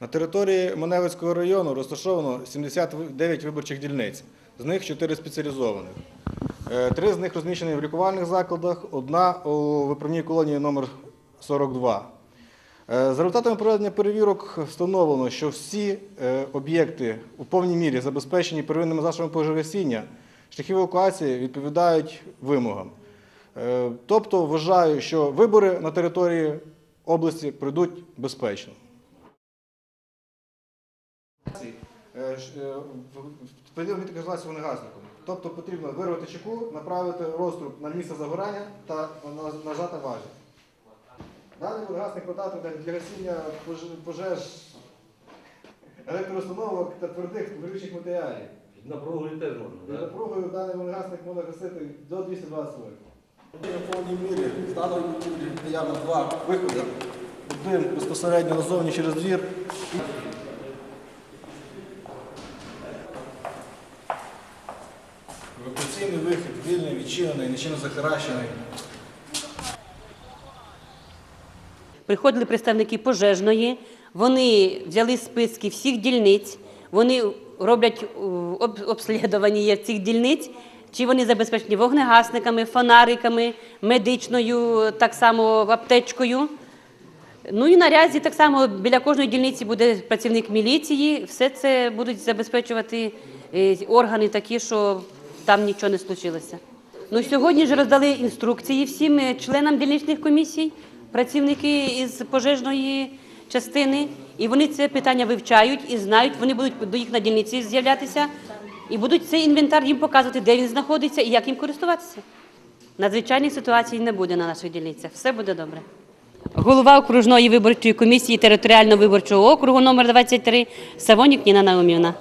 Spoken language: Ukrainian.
На території Маневицького району розташовано 79 виборчих дільниць, з них 4 спеціалізованих. Е, Три з них розміщені в лікувальних закладах, одна у виправній колонії номер 42. Е, За результатами проведення перевірок встановлено, що всі е, об'єкти у повній мірі забезпечені первинними засобами пожежогасіння, шляхи евакуації відповідають вимогам. Тобто вважаю, що вибори на території області пройдуть безпечно. Е, е, в- Поділ вогнегасником. Тобто потрібно вирвати чеку, направити розтруб на місце загорання та нажати важіль. Даний вогнегасник подати для гасіння пожеж електроустановок та твердих горючих матеріалів. Напругою теж можна, так? напругою даний вогнегасник може гасити до 220 вольт. На повній мірі в даної наявно два виходи. Один безпосередньо назовні через двір. Евакуаційний вихід вільний, відчинений, нічим захаращений. Приходили представники пожежної, вони взяли списки всіх дільниць, вони роблять е, об- обслідування цих дільниць, чи вони забезпечені вогнегасниками, фонариками, медичною, так само аптечкою. Ну і наразі так само біля кожної дільниці буде працівник міліції. Все це будуть забезпечувати е, органи такі, що там нічого не случилося. Ну сьогодні ж роздали інструкції всім е, членам дільничних комісій, працівники із пожежної частини, і вони це питання вивчають і знають. Вони будуть до їх на дільниці з'являтися і будуть цей інвентар їм показувати, де він знаходиться і як їм користуватися. Надзвичайних ситуацій не буде на наших дільницях. Все буде добре. Голова окружної виборчої комісії територіального виборчого округу номер 23 Савонік Ніна Наумівна.